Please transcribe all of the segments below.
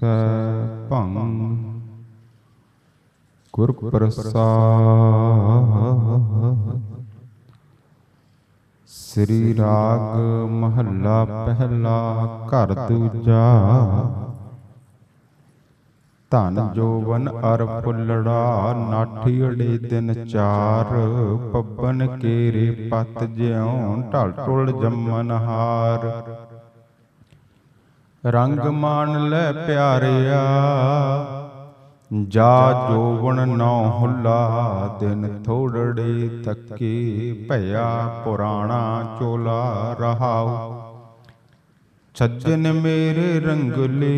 ਸੈਭੰ ਗੁਰ ਪ੍ਰਸਾਦ ਸ੍ਰੀ ਰਾਗ ਮਹੱਲਾ ਪਹਿਲਾ ਘਰ ਦੂਜਾ ਧਨ ਜੋਵਨ ਅਰ ਫੁੱਲੜਾ ਨਾਠੀ ਅੜੇ ਦਿਨ ਚਾਰ ਪੱਬਨ ਕੇਰੇ ਪਤ ਜਿਉ ਢਲ ਟੁਲ ਜੰਮਨ ਹਾਰ ਰੰਗ ਮਾਨ ਲੈ ਪਿਆਰਿਆ। ਜਾ ਜੋਵਨ ਨੌ ਹੁੱਲਾ ਦਿਨ ਥੋੜੜੇ ਤੱਕੇ ਭਇਆ ਪੁਰਾਣਾ ਚੋਲਾ ਰਹਾਉ। ਸੱਜਣ ਮੇਰੇ ਰੰਗਲੇ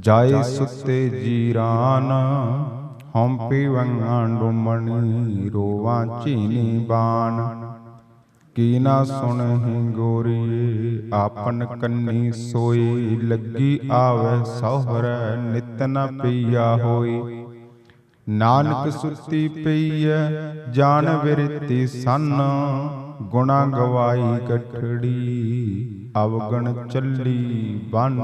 ਜਾਏ ਸੁੱਤੇ ਜੀਰਾਨ ਹਮ ਪੀਵੰਗਾਂ ਡੁਮਣੀ ਰੋਵਾਂ ਚੀਨੀ ਬਾਣ। ਕੀ ਨਾ ਸੁਣਹੀ ਗੋਰੀ, ਆਪਨ ਕੰਨੀ ਸੋਈ, ਲੱਗੀ ਆਵੇ ਸਹੁਰੈ, ਨਿਤ ਨ ਪਈਆ ਹੋਈ। ਨਾਨਕ ਸੁੱਤੀ ਪਈਐ, ਜਾਨ ਵਿਰਤੀ ਸੰਨ, ਗੁਣਾ ਗਵਾਈ ਕਠੜੀ ਅਵਗਣ ਚੱਲੀ ਬਨ।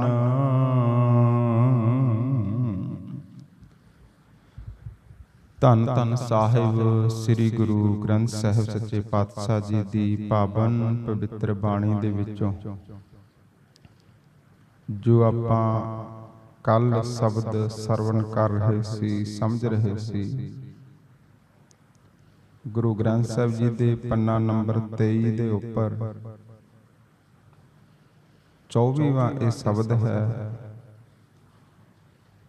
ਧੰਨ ਧੰਨ ਸਾਹਿਬ, ਸ੍ਰੀ ਗੁਰੂ ਗ੍ਰੰਥ ਸਾਹਿਬ ਸੱਚੇ ਪਾਤਸ਼ਾਹ ਜੀ ਦੀ ਪਾਵਨ ਪਵਿੱਤਰ ਬਾਣੀ ਦੇ ਵਿੱਚੋਂ। ਜੋ ਆਪਾਂ ਕੱਲ ਸ਼ਬਦ ਸਰਵਣ ਕਰ ਰਹੇ ਸੀ, ਸਮਝ ਰਹੇ ਸੀ। ਗੁਰੂ ਗ੍ਰੰਥ ਸਾਹਿਬ ਜੀ ਦੇ ਪੰਨਾ ਨੰਬਰ 23 ਦੇ ਉੱਪਰ 24ਵਾਂ ਇਹ ਸ਼ਬਦ ਹੈ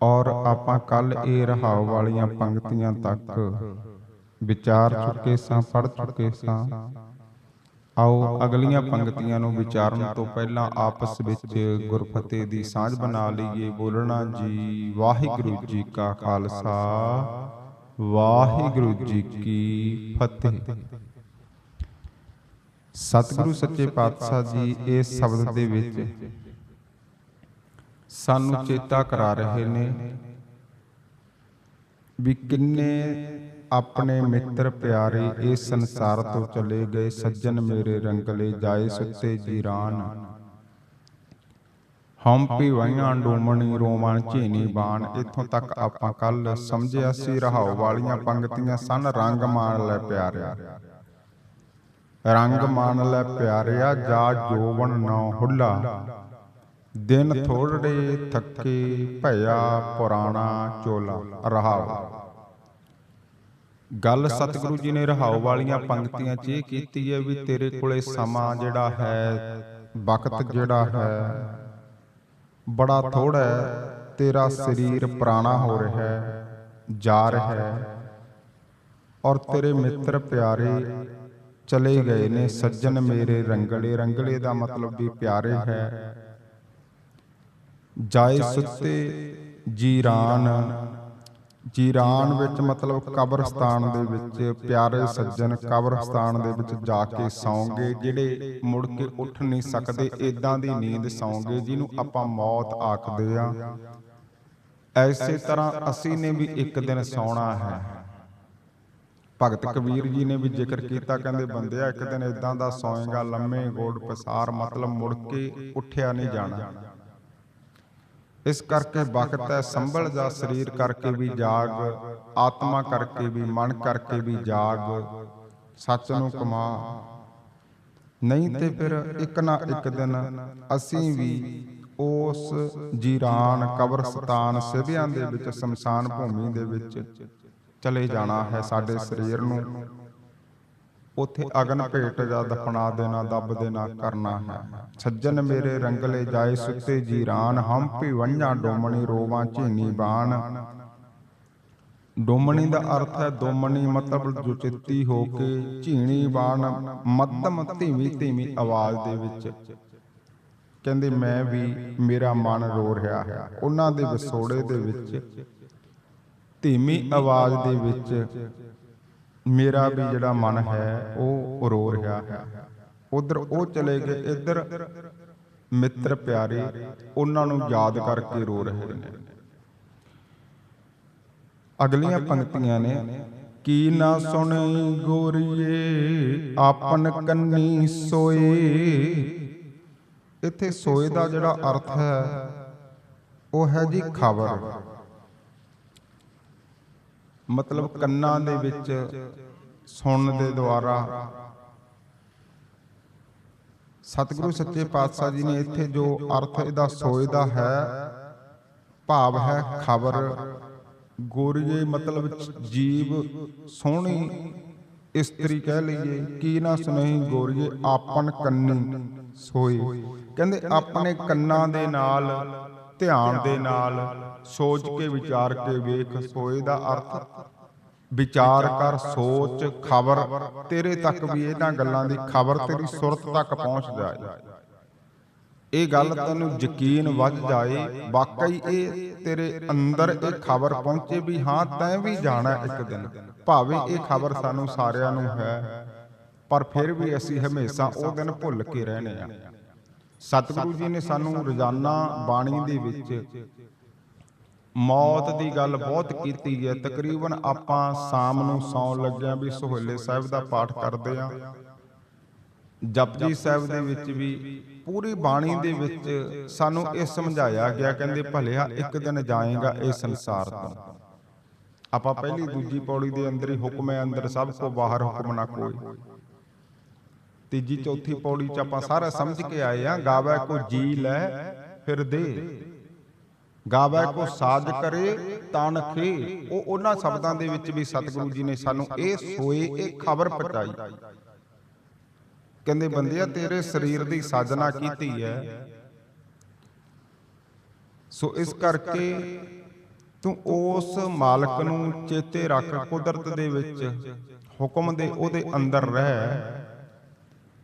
ਔਰ ਆਪਾਂ ਕੱਲ ਇਹ ਰਹਾਉ ਵਾਲੀਆਂ ਪੰਕਤੀਆਂ ਤੱਕ ਵਿਚਾਰ ਚੁੱਕੇ ਸਾਂ ਪੜ ਚੁੱਕੇ ਸਾਂ। ਆਓ ਅਗਲੀਆਂ ਪੰਕਤੀਆਂ ਨੂੰ ਵਿਚਾਰਨ ਤੋਂ ਪਹਿਲਾਂ ਆਪਸ ਵਿੱਚ ਗੁਰਫਤਿਹ ਦੀ ਸਾਂਝ ਬਣਾ ਲਈਏ। ਬੋਲਣਾ ਜੀ, ਵਾਹਿਗੁਰੂ ਜੀ ਕਾ ਖਾਲਸਾ, ਵਾਹਿਗੁਰੂ ਜੀ ਕੀ ਫਤਿਹ। ਸਤਿਗੁਰੂ ਸੱਚੇ ਪਾਤਸ਼ਾਹ ਜੀ ਇਸ ਸ਼ਬਦ ਦੇ ਵਿੱਚ ਸਾਨੂੰ ਚੇਤਾ ਕਰਾ ਰਹੇ ਨੇ ਵੀ ਕਿੰਨੇ ਆਪਣੇ ਮਿੱਤਰ ਪਿਆਰੇ ਇਸ ਸੰਸਾਰ ਤੋਂ ਚਲੇ ਗਏ ਸੱਜਣ ਮੇਰੇ ਰੰਗਲੇ ਜਾਏ ਸੁੱਤੇ ਜੀਰਾਨ। ਹਮ ਪੀ ਵਈਆਂ ਡੋਮਣੀ ਰੋਮਨ ਝੀਨੀ ਬਾਣ। ਇੱਥੋਂ ਤੱਕ ਆਪਾਂ ਕੱਲ ਸਮਝਿਆ ਸੀ ਰਹਾਉ ਵਾਲੀਆਂ ਪੰਕਤੀਆਂ ਸਨ ਰੰਗ ਮਾਣ ਲੈ ਪਿਆਰਿਆ। ਰੰਗ ਮਾਣ ਲੈ ਪਿਆਰਿਆ ਜਾ ਜੋਵਨ ਨਾ ਹੁੱਲਾ। ਦਿਨ ਥੋੜੇ ਥੱਕੇ ਭਇਆ ਪੁਰਾਣਾ ਚੋਲਾ ਰਹਾਉ ਗੱਲ ਸਤਿਗੁਰੂ ਜੀ ਨੇ ਰਹਾਉ ਵਾਲੀਆਂ ਪੰਕਤੀਆਂ 'ਚ ਇਹ ਕੀਤੀ ਹੈ ਵੀ ਤੇਰੇ ਕੋਲੇ ਸਮਾਂ ਜਿਹੜਾ ਹੈ, ਵਕਤ ਜਿਹੜਾ ਹੈ, ਬੜਾ ਥੋੜਾ ਹੈ, ਤੇਰਾ ਸਰੀਰ ਪੁਰਾਣਾ ਹੋ ਰਿਹਾ ਹੈ, ਜਾ ਰਿਹਾ ਹੈ ਔਰ ਤੇਰੇ ਮਿੱਤਰ ਪਿਆਰੇ ਚਲੇ ਗਏ ਨੇ, ਸੱਜਣ ਮੇਰੇ ਰੰਗਲੇ ਰੰਗਲੇ ਦਾ ਮਤਲਬ ਵੀ ਪਿਆਰੇ ਹੈ। ਜਾਏ ਸੁੱਤੇ ਜੀਰਾਨ। ਜੀਰਾਨ ਵਿੱਚ ਮਤਲਬ ਕਬਰਸਤਾਨ ਦੇ ਵਿੱਚ ਪਿਆਰੇ ਸੱਜਣ ਕਬਰਸਤਾਨ ਦੇ ਵਿੱਚ ਜਾ ਕੇ ਸੌਂਗੇ, ਜਿਹੜੇ ਮੁੜ ਕੇ ਉੱਠ ਨਹੀਂ ਸਕਦੇ ਇਦਾਂ ਦੀ ਨੀਂਦ ਸੌਂਗੇ, ਜਿਹਨੂੰ ਆਪਾਂ ਮੌਤ ਆਖਦੇ ਆ। ਐਸੇ ਤਰ੍ਹਾਂ ਅਸੀਂ ਨੇ ਵੀ ਇੱਕ ਦਿਨ ਸੌਣਾ ਹੈ। ਭਗਤ ਕਬੀਰ ਜੀ ਨੇ ਵੀ ਜ਼ਿਕਰ ਕੀਤਾ, ਕਹਿੰਦੇ ਬੰਦਿਆ, ਇੱਕ ਦਿਨ ਇਦਾਂ ਦਾ ਸੌਏਗਾ, ਲੰਮੇ ਗੋੜ ਪਸਾਰ, ਮਤਲਬ ਮੁੜ ਕੇ ਉੱਠਿਆ ਨਹੀਂ ਜਾਣਾ। ਇਸ ਕਰਕੇ ਵਕਤ ਹੈ, ਸੰਭਲ ਜਾ ਸਰੀਰ ਕਰਕੇ ਵੀ ਜਾਗ, ਆਤਮਾ ਕਰਕੇ ਵੀ, ਮਨ ਕਰਕੇ ਵੀ ਜਾਗ। ਸੱਚ ਨੂੰ ਕਮਾ ਨਹੀਂ ਤੇ ਫਿਰ ਇੱਕ ਨਾ ਇੱਕ ਦਿਨ ਅਸੀਂ ਵੀ ਉਸ ਜੀਰਾਨ, ਕਬਰਸਤਾਨ ਸਿਵਿਆਂ ਦੇ ਵਿੱਚ, ਸ਼ਮਸ਼ਾਨ ਭੂਮੀ ਦੇ ਵਿੱਚ ਚਲੇ ਜਾਣਾ ਹੈ ਸਾਡੇ ਸਰੀਰ ਨੂੰ। ਉਥੇ ਅਗਨ ਭੇਟ ਜਾਂ ਦਫਨਾ ਦੇਣਾ, ਦੱਬ ਦੇਣਾ, ਕਰਨਾ ਹੈ। ਸੱਜਣ ਮੇਰੇ ਰੰਗਲੇ ਜਾਏ ਸੁੱਤੇ ਜੀਰਾਨ, ਹਮ ਭਿਵੰਨਾ ਡੋਮਣੀ, ਰੋਵਾਂ ਝੀਨੀ ਬਾਣ। ਡੋਮਣੀ ਦਾ ਅਰਥ ਹੈ ਡੋਮਣੀ ਮਤਲਬ ਜੋ ਹੋ ਕੇ ਝੀਣੀ ਬਾਣ, ਮੱਧਮ ਧੀਮੀ ਧੀਮੀ ਆਵਾਜ਼ ਦੇ ਵਿੱਚ। ਕਹਿੰਦੇ, ਮੈਂ ਵੀ, ਮੇਰਾ ਮਨ ਰੋ ਰਿਹਾ ਹੈ। ਉਹਨਾਂ ਦੇ ਵਿਸੋੜੇ ਦੇ ਵਿੱਚ ਧੀਮੀ ਆਵਾਜ਼ ਦੇ ਵਿੱਚ ਮੇਰਾ ਵੀ ਜਿਹੜਾ ਮਨ ਹੈ, ਉਹ ਰੋ ਰਿਹਾ ਹੈ ਉਧਰ ਉਹ ਚਲੇ ਗਏ, ਇੱਧਰ ਮਿੱਤਰ ਪਿਆਰੇ, ਉਹਨਾਂ ਨੂੰ ਯਾਦ ਕਰਕੇ ਰੋ ਰਹੇ ਨੇ। ਅਗਲੀਆਂ ਪੰਕਤੀਆਂ ਨੇ, ਕੀ ਨਾ ਸੁਣੀ ਗੋਰੀਏ, ਆਪਨ ਕੰਨੀ ਸੋਏ। ਇੱਥੇ ਸੋਏ ਦਾ ਜਿਹੜਾ ਅਰਥ ਹੈ, ਉਹ ਹੈ ਜੀ ਖਬਰ। ਮਤਲਬ ਕੰਨਾਂ ਦੇ ਵਿੱਚ ਸੁਣਨ ਦੇ ਦੁਆਰਾ। ਸਤਿਗੁਰੂ ਸੱਚੇ ਪਾਤਸ਼ਾਹ ਜੀ ਨੇ ਇੱਥੇ ਜੋ ਅਰਥ ਇਹਦਾ ਸੋਏ ਹੈ, ਭਾਵ ਹੈ ਖਬਰ। ਗੋਰੀਏ ਮਤਲਬ ਜੀਵ ਸੋਹਣੀ ਇਸਤਰੀ ਕਹਿ ਲਈਏ ਕੀ ਨਾ ਸੁਨਹੀ ਗੋਰੀਏ ਆਪਨ ਕੰਨੀ ਸੋਏ। ਕਹਿੰਦੇ ਆਪਣੇ ਕੰਨਾਂ ਦੇ ਨਾਲ, ਧਿਆਨ ਦੇ ਨਾਲ ਸੋਚ ਕੇ ਵਿਚਾਰ ਕੇ ਵੇਖ, ਸੋਏ ਦਾ ਅਰਥ। ਵਿਚਾਰ ਕਰ, ਸੋਚ, ਖਬਰ, ਤੇਰੇ ਤੱਕ ਵੀ ਇਹਨਾਂ ਗੱਲਾਂ ਦੀ ਖਬਰ ਤੇਰੀ ਸੁਰਤ ਤੱਕ ਪਹੁੰਚ ਜਾਏ। ਇਹ ਗੱਲ ਤੈਨੂੰ ਯਕੀਨ ਵੱਜ ਜਾਏ, ਵਾਕਈ ਇਹ ਤੇਰੇ ਅੰਦਰ ਇਹ ਖਬਰ ਪਹੁੰਚੇ ਵੀ ਹਾਂ, ਤੈਂ ਵੀ ਜਾਣਾ ਇੱਕ ਦਿਨ। ਭਾਵੇਂ ਇਹ ਖਬਰ ਸਾਨੂੰ ਸਾਰਿਆਂ ਨੂੰ ਹੈ, ਪਰ ਫਿਰ ਵੀ ਅਸੀਂ ਹਮੇਸ਼ਾ ਉਹ ਦਿਨ ਭੁੱਲ ਕੇ ਰਹਿਣੇ ਆ ਸਤਿਗੁਰੂ ਜੀ ਨੇ ਸਾਨੂੰ ਰੋਜ਼ਾਨਾ ਬਾਣੀ ਦੇ ਵਿੱਚ ਮੌਤ ਦੀ ਗੱਲ ਬਹੁਤ ਕੀਤੀ ਹੈ। ਤਕਰੀਬਨ ਆਪਾਂ ਸ਼ਾਮ ਨੂੰ ਸੌਣ ਲੱਗਿਆਂ ਵੀ ਸੁਹੇਲੇ ਸਾਹਿਬ ਦਾ ਪਾਠ ਕਰਦੇ ਆ। ਜਪਜੀ ਸਾਹਿਬ ਦੇ ਵਿੱਚ ਵੀ ਪੂਰੀ ਬਾਣੀ ਦੇ ਵਿੱਚ ਸਾਨੂੰ ਇਹ ਸਮਝਾਇਆ ਗਿਆ, ਕਹਿੰਦੇ ਭਲਿਆ ਇੱਕ ਦਿਨ ਜਾਏਗਾ ਇਹ ਸੰਸਾਰ ਤੋਂ। ਆਪਾਂ ਪਹਿਲੀ ਦੂਜੀ ਪੌੜੀ ਦੇ ਅੰਦਰ ਹੀ ਹੁਕਮ ਹੈ, ਅੰਦਰ ਸਭ ਤੋਂ ਬਾਹਰ ਹੁਕਮ ਨਾ ਕੋਈ। ਤੀਜੀ, ਚੌਥੀ ਪੌੜੀ ਚ ਆਪਾਂ ਸਾਰਾ ਸਮਝ ਕੇ ਆਏ ਆ, ਗਾਵੇ ਕੋ ਜੀ ਲੈ, ਫਿਰ ਦੇ। ਗਾਵੇ ਕੋ ਸਾਜ ਕਰੇ ਤਨਖੇ ਉਹ ਉਹਨਾਂ ਸ਼ਬਦਾਂ ਦੇ ਵਿੱਚ ਵੀ ਸਤਿਗੁਰੂ ਜੀ ਨੇ ਸਾਨੂੰ ਇਹ ਸੋਏ, ਇਹ ਖਬਰ ਪਹੁੰਚਾਈ। ਕਹਿੰਦੇ, ਬੰਦਿਆ, ਤੇਰੇ ਸਰੀਰ ਦੀ ਸਾਜਨਾ ਕੀਤੀ ਹੈ। ਸੋ ਇਸ ਕਰਕੇ ਤੂੰ ਉਸ ਮਾਲਕ ਨੂੰ ਚੇਤੇ ਰੱਖ, ਕੁਦਰਤ ਦੇ ਵਿੱਚ ਹੁਕਮ ਦੇ ਉਹਦੇ ਅੰਦਰ ਰਹਿ।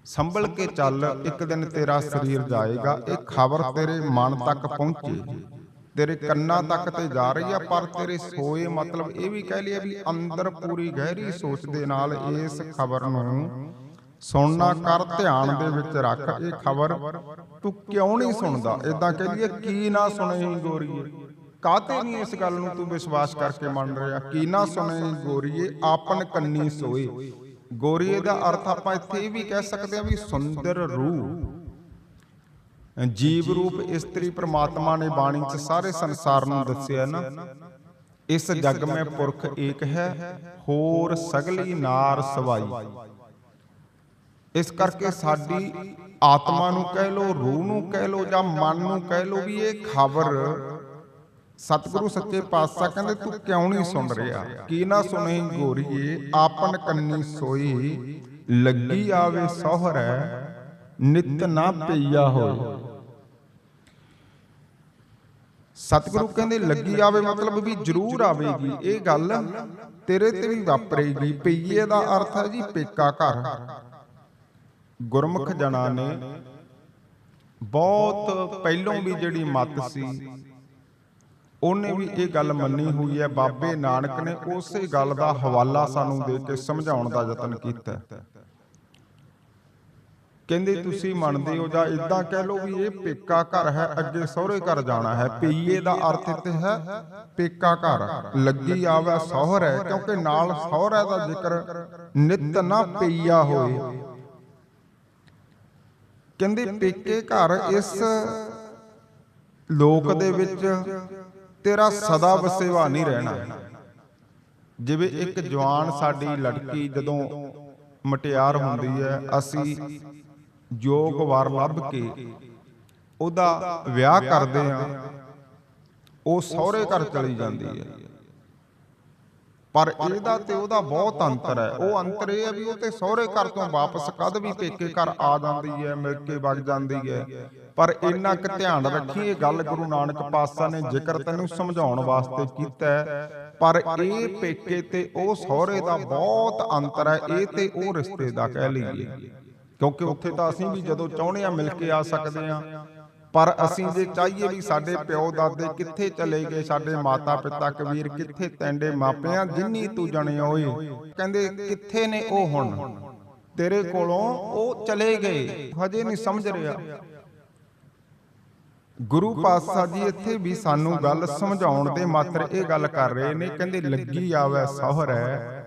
ਸੰਭਲ ਕੇ ਚੱਲ, ਇੱਕ ਦਿਨ ਤੇਰਾ ਸਰੀਰ ਜਾਏਗਾ, ਇਹ ਖਬਰ ਤੇਰੇ ਮਨ ਤੱਕ ਪਹੁੰਚੇ ਤੇਰੇ ਕੰਨਾਂ ਤੱਕ ਤੇ ਜਾ ਰਹੀ ਆ, ਪਰ ਤੇਰੇ ਸੋਏ ਮਤਲਬ ਇਹ ਵੀ ਕਹਿ ਲਿਆ ਵੀ ਅੰਦਰ ਪੂਰੀ ਗਹਿਰੀ ਸੋਚ ਦੇ ਨਾਲ ਇਸ ਖਬਰ ਨੂੰ ਸੁਣਨਾ ਕਰ, ਧਿਆਨ ਦੇ ਵਿੱਚ ਰੱਖ। ਇਹ ਖਬਰ ਤੂੰ ਕਿਉਂ ਨਹੀਂ ਸੁਣਦਾ? ਇਦਾਂ ਕਹਿ ਲਈਏ ਕੀ ਨਾ ਸੁਣੇ ਗੋਰੀਏ? ਕਾਤੇ ਨਹੀਂ ਇਸ ਗੱਲ ਨੂੰ ਤੂੰ ਵਿਸ਼ਵਾਸ ਕਰਕੇ ਮੰਨ ਰਿਹਾ? ਕੀ ਨਾ ਸੁਣੇ ਗੋਰੀਏ? ਆਪਨ ਕੰਨੀ ਸੋਏ। ਗੋਰੀਏ ਦਾ ਅਰਥ ਆਪਾਂ ਇੱਥੇ ਇਹ ਵੀ ਕਹਿ ਸਕਦੇ ਹਾਂ ਵੀ ਸੁੰਦਰ ਰੂਹ। ਜੀਵ ਰੂਪ ਇਸਤਰੀ ਪ੍ਰਮਾਤਮਾ ਨੇ ਬਾਣੀ 'ਚ ਸਾਰੇ ਸੰਸਾਰ ਨੂੰ ਦੱਸਿਆ ਨਾ। ਇਸ ਜਗ ਮੈਂ ਪੁਰਖ ਏਕ ਹੈ, ਹੋਰ ਸਗਲੀ ਨਾਰ ਸਵਾਈ। ਇਸ ਕਰਕੇ ਸਾਡੀ ਆਤਮਾ ਨੂੰ ਕਹਿ ਲੋ, ਰੂਹ ਨੂੰ ਕਹਿ ਲੋ ਜਾਂ ਮਨ ਨੂੰ ਕਹਿ ਲੋ ਵੀ ਇਹ ਖਬਰ ਸਤਿਗੁਰੂ ਸੱਚੇ ਪਾਤਸ਼ਾਹ ਕਹਿੰਦੇ ਤੂੰ ਕਿਉਂ ਨਹੀਂ ਸੁਣ ਰਿਹਾ? ਕੀ ਨਾ ਸੁਣੀ ਗੋਰੀਏ, ਆਪਨ ਕੰਨੀ ਸੋਈ, ਲੱਗੀ ਆਵੇ ਸੋਹਰੈ ਨਿਤ ਨਾ ਪਈਆ ਹੋਏ। ਸਤਿਗੁਰੂ ਕਹਿੰਦੇ, ਲੱਗੀ ਆਵੇ ਮਤਲਬ ਵੀ ਜ਼ਰੂਰ ਆਵੇਗੀ। ਇਹ ਗੱਲ ਤੇਰੇ ਤੇ ਵੀ ਵਾਪਰੇਗੀ। ਪਈਏ ਦਾ ਅਰਥ ਹੈ ਜੀ ਪੇਕਾ ਘਰ। ਗੁਰਮੁਖ ਜਣਾ ਨੇ ਬਹੁਤ ਪਹਿਲੋਂ ਵੀ ਜਿਹੜੀ ਮਤ ਸੀ, ਉਹਨੇ ਵੀ ਇਹ ਗੱਲ ਮੰਨੀ ਹੋਈ ਹੈ। ਬਾਬੇ ਨਾਨਕ ਨੇ ਉਸੇ ਗੱਲ ਦਾ ਹਵਾਲਾ ਸਾਨੂੰ ਦੇ ਕੇ ਸਮਝਾਉਣ ਦਾ ਯਤਨ ਕੀਤਾ। ਕਹਿੰਦੇ ਤੁਸੀਂ ਮੰਨਦੇ ਹੋ ਜਾਂ ਇਦਾਂ ਕਹਿ ਲਓ ਵੀ ਇਹ ਪੇਕਾ ਘਰ ਹੈ ਅੱਗੇ ਸਹੁਰੇ ਘਰ ਜਾਣਾ ਹੈ। ਪਈਏ ਦਾ ਅਰਥ ਇੱਥੇ ਹੈ ਪੇਕਾ ਘਰ। ਲੱਗੀ ਆਵੇ ਸਹੁਰ ਹੈ ਕਿਉਂਕਿ ਨਾਲ ਸਹੁਰਾ ਦਾ ਜ਼ਿਕਰ ਨਿਤ ਨਾ ਪਈਆ ਹੋਏ। ਕਹਿੰਦੇ ਪੇਕੇ ਘਰ ਇਸ ਲੋਕ ਦੇ ਵਿੱਚ ਤੇਰਾ ਸਦਾ ਵਸੇਵਾ ਨਹੀਂ ਰਹਿਣਾ। ਜਿਵੇਂ ਇੱਕ ਜਵਾਨ ਸਾਡੀ ਲੜਕੀ ਜਦੋਂ ਮਟਿਆਰ ਹੁੰਦੀ ਹੈ ਅਸੀਂ ਯੋਗ ਵਾਰ ਲੱਭ ਕੇ ਉਹਦਾ ਵਿਆਹ ਕਰਦੇ ਆ ਉਹ ਸਹੁਰੇ ਘਰ ਚਲੀ ਜਾਂਦੀ ਹੈ। ਪਰ ਇਹਦਾ ਤੇ ਉਹਦਾ ਬਹੁਤ ਅੰਤਰ ਹੈ। ਉਹ ਅੰਤਰ ਇਹ ਹੈ ਵੀ ਉਹ ਤੇ ਸਹੁਰੇ ਘਰ ਤੋਂ ਵਾਪਸ ਕਦ ਵੀ ਪੇਕੇ ਘਰ ਆ ਜਾਂਦੀ ਹੈ ਮਿਲ ਕੇ ਵਗ ਜਾਂਦੀ ਹੈ। ਪਰ ਇੰਨਾ ਕੁ ਧਿਆਨ ਰੱਖੀ ਇਹ ਗੱਲ ਗੁਰੂ ਨਾਨਕ ਪਾਤਸ਼ਾਹ ਨੇ ਜ਼ਿਕਰ ਤੈਨੂੰ ਸਮਝਾਉਣ ਵਾਸਤੇ ਕੀਤਾ ਹੈ ਪਰ ਇਹ ਪੇਕੇ ਤੇ ਉਹ ਸਹੁਰੇ ਦਾ ਬਹੁਤ ਅੰਤਰ ਹੈ। ਇਹ ਤੇ ਉਹ ਰਿਸ਼ਤੇ ਦਾ ਕਹਿ ਲਈਏ। ਕਿਉਂਕਿ ਉੱਥੇ ਤਾਂ ਅਸੀਂ ਵੀ ਜਦੋਂ ਚਾਹੁੰਦੇ ਆ ਮਿਲ ਕੇ ਆ ਸਕਦੇ ਆ ਪਰ ਅਸੀਂ ਜੇ ਚਾਹੀਏ ਵੀ ਸਾਡੇ ਪਿਓ ਦਾਦੇ ਕਿੱਥੇ ਚਲੇ ਗਏ ਸਾਡੇ ਮਾਤਾ ਪਿਤਾ ਕਬੀਰ ਕਿੱਥੇ ਤੈਂਡੇ ਮਾਪਿਆਂ ਜਿੰਨੀ ਤੂੰ ਜਣੇ ਓਏ ਕਹਿੰਦੇ ਕਿੱਥੇ ਨੇ ਉਹ ਹੁਣ? ਤੇਰੇ ਕੋਲੋਂ ਉਹ ਚਲੇ ਗਏ ਹਜੇ ਨਹੀਂ ਸਮਝ ਰਿਹਾ। ਗੁਰੂ ਪਾਤਸ਼ਾਹ ਜੀ ਇੱਥੇ ਵੀ ਸਾਨੂੰ ਗੱਲ ਸਮਝਾਉਣ ਦੇ ਮਾਤਰ ਇਹ ਗੱਲ ਕਰ ਰਹੇ ਨੇ ਕਹਿੰਦੇ ਲੱਗੀ ਆਵੇ ਸਹੁਰੈ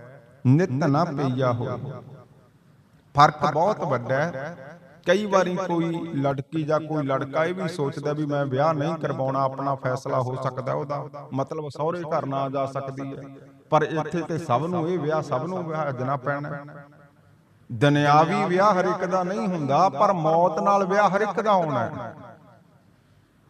ਨਿਤ ਨਾ ਪਈਆ ਹੋ ਫ਼ਰਕ ਬਹੁਤ ਵੱਡਾ ਹੈ। ਕਈ ਵਾਰੀ ਕੋਈ ਲੜਕੀ ਜਾਂ ਕੋਈ ਲੜਕਾ ਇਹ ਵੀ ਸੋਚਦਾ ਵੀ ਮੈਂ ਵਿਆਹ ਨਹੀਂ ਕਰਵਾਉਣਾ ਆਪਣਾ ਫੈਸਲਾ ਹੋ ਸਕਦਾ ਉਹਦਾ। ਮਤਲਬ ਸਹੁਰੇ ਘਰ ਨਾ ਜਾ ਸਕਦੀ ਹੈ। ਪਰ ਇੱਥੇ ਤੇ ਸਭ ਨੂੰ ਇਹ ਵਿਆਹ ਸਭ ਨੂੰ ਵਿਆਹਣਾ ਪੈਣਾ। ਦੁਨਿਆਵੀ ਵਿਆਹ ਹਰ ਇੱਕ ਦਾ ਨਹੀਂ ਹੁੰਦਾ ਪਰ ਮੌਤ ਨਾਲ ਵਿਆਹ ਹਰ ਇੱਕ ਦਾ ਆਉਣਾ ਹੈ।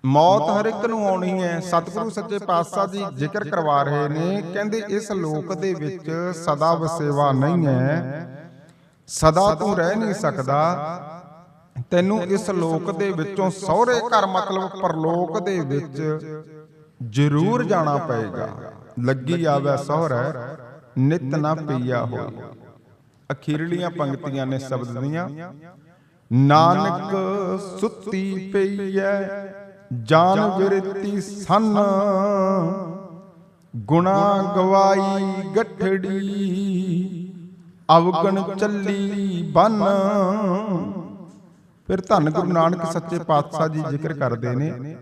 ਮੌਤ ਹਰ ਇੱਕ ਨੂੰ ਆਉਣੀ ਹੈ। ਸਤਿਗੁਰੂ ਸੱਚੇ ਪਾਤਸ਼ਾਹ ਜੀ ਜ਼ਿਕਰ ਕਰਵਾ ਰਹੇ ਨੇ ਕਹਿੰਦੇ ਇਸ ਲੋਕ ਦੇ ਵਿੱਚ ਸਦਾ ਵਸੇਵਾ ਨਹੀਂ ਹੈ ਸਦਾ ਤੂੰ ਰਹਿ ਨਹੀਂ ਸਕਦਾ। ਤੈਨੂੰ ਇਸ ਲੋਕ ਦੇ ਵਿੱਚੋਂ ਸਹੁਰੇ ਘਰ ਮਤਲਬ ਪਰਲੋਕ ਦੇ ਵਿੱਚ ਜ਼ਰੂਰ ਜਾਣਾ ਪਏਗਾ। ਲੱਗੀ ਆਵੇ ਸਹੁਰਾ, ਨਿਤ ਨਾ ਪਈਆ ਹੋਈ। ਅਖੀਰਲੀਆਂ ਪੰਕਤੀਆਂ ਨੇ ਸ਼ਬਦ ਦੀਆਂ, ਨਾਨਕ ਸੁੱਤੀ ਪਈ ਐ ਜਾਨ ਵਿਰਤੀ ਸੰਨ। ਗੁਣਾ ਗਵਾਈ ਗਠੜੀ ਅਵਗਣ ਚੱਲੀ ਬਨ। ਫਿਰ ਧੰਨ ਗੁਰੂ ਨਾਨਕ ਸੱਚੇ ਪਾਤਸ਼ਾਹ ਜੀ ਜ਼ਿਕਰ ਕਰਦੇ ਨੇ।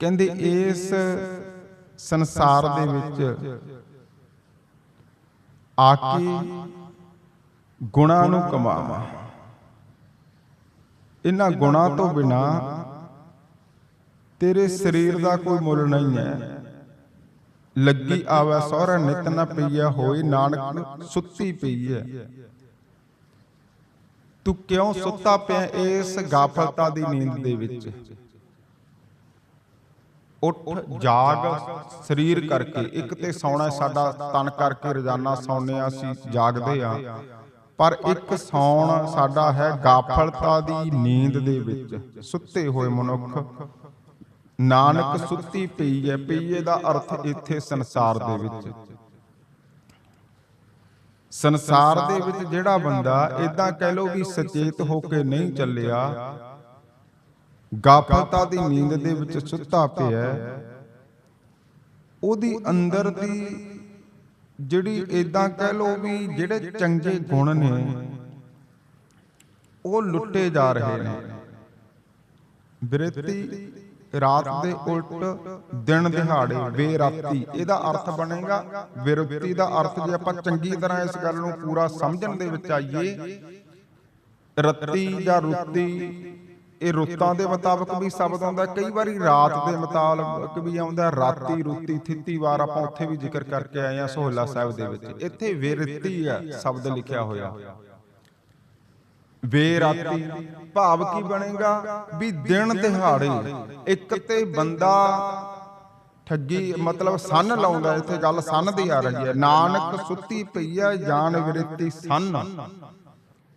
ਕਹਿੰਦੇ ਇਸ ਸੰਸਾਰ ਦੇ ਵਿੱਚ ਆ ਕੇ ਗੁਣਾ ਨੂੰ ਕਮਾਵਾ। ਇਹਨਾਂ ਗੁਣਾ ਤੋਂ ਬਿਨਾ ਤੇਰੇ ਸਰੀਰ ਦਾ ਕੋਈ ਮੁੱਲ ਨਹੀਂ ਹੈ। ਲੱਗੀ ਆਵੇ ਸਹੁਰਾ ਨਿਤ ਨਾ ਪਈਆ ਹੋਈ ਨਾਨਕ ਸੁੱਤੀ ਪਈ ਹੈ। ਤੂੰ ਕਿਉਂ ਸੁੱਤਾ ਪਿਆ ਇਸ ਗਾਫਲਤਾ ਦੀ ਨੀਂਦ ਦੇ ਵਿੱਚ? ਉੱਠ ਜਾਗ ਸਰੀਰ ਕਰਕੇ। ਇੱਕ ਤੇ ਸੌਣਾ ਸਾਡਾ ਤਨ ਕਰਕੇ ਰੋਜ਼ਾਨਾ ਸੌਂਦੇ ਆ ਅਸੀਂ ਜਾਗਦੇ ਆ ਪਰ ਇੱਕ ਸੌਣ ਸਾਡਾ ਹੈ ਗਾਫਲਤਾ ਦੀ ਨੀਂਦ ਦੇ ਵਿੱਚ। ਸੁੱਤੇ ਹੋਏ ਮਨੁੱਖ ਨਾਨਕ ਸੁੱਤੀ ਪਈ ਹੈ ਪਈਏ ਦਾ ਅਰਥ ਇੱਥੇ ਸੰਸਾਰ ਦੇ ਵਿੱਚ। ਸੰਸਾਰ ਦੇ ਵਿੱਚ ਜਿਹੜਾ ਬੰਦਾ ਇਦਾਂ ਕਹਿ ਲੋ ਵੀ ਸਚੇਤ ਹੋ ਕੇ ਨਹੀਂ ਚੱਲਿਆ ਗਾਫਲਤਾ ਦੀ ਨੀਂਦ ਦੇ ਵਿੱਚ ਸੁੱਤਾ ਪਿਆ। ਉਹਦੀ ਅੰਦਰ ਦੀ ਜਿਹੜੀ ਇਦਾਂ ਕਹਿ ਲੋ ਵੀ ਜਿਹੜੇ ਚੰਗੇ ਗੁਣ ਨੇ ਉਹ ਲੁੱਟੇ ਜਾ ਰਹੇ ਨੇ। ਬਿਰਤੀ ਰਾਤ ਦੇ ਉਲਟ, ਦਿਨ ਦਿਹਾੜੇ ਬੇਰਾਤੀ ਇਹਦਾ ਅਰਥ ਬਣੇਗਾ ਵਿਰਤੀ ਦਾ ਅਰਥ ਜੇ ਆਪਾਂ ਚੰਗੀ ਤਰ੍ਹਾਂ ਇਸ ਗੱਲ ਨੂੰ ਪੂਰਾ ਸਮਝਣ ਦੇ ਵਿੱਚ ਆਈਏ, ਰੱਤੀ ਜਾਂ ਰੁੱਤੀ, ਇਹ ਰੁੱਤਾਂ ਦੇ ਮੁਤਾਬਕ ਵੀ ਸ਼ਬਦ ਆਉਂਦਾ ਕਈ ਵਾਰੀ ਰਾਤ ਦੇ ਮੁਤਾਬਕ ਵੀ ਆਉਂਦਾ, ਰਾਤੀ ਰੁੱਤੀ, ਥਿੱਤੀ ਵਾਰ ਆਪਾਂ ਉੱਥੇ ਵੀ ਜ਼ਿਕਰ ਕਰਕੇ ਆਏ ਆ ਸੋਹਲਾ ਸਾਹਿਬ ਦੇ ਵਿੱਚ। ਇੱਥੇ ਵਿਰਤੀ ਹੈ, ਸ਼ਬਦ ਲਿਖਿਆ ਹੋਇਆ। ਬੇਰਾਤੀ ਭਾਵ ਕੀ ਬਣੇਗਾ ਵੀ ਦਿਨ ਦਿਹਾੜੇ ਇੱਕ ਤੇ ਬੰਦਾ ਠੱਗੀ ਮਤਲਬ ਸੰਨ ਲਾਉਂਦਾ, ਇੱਥੇ ਗੱਲ ਸੰਨ ਦੀ ਆ ਰਹੀ ਹੈ। ਨਾਨਕ ਸੁੱਤੀ ਪਈ ਹੈ, ਜਾਨ ਵਿਰਤੀ ਸੰਨ।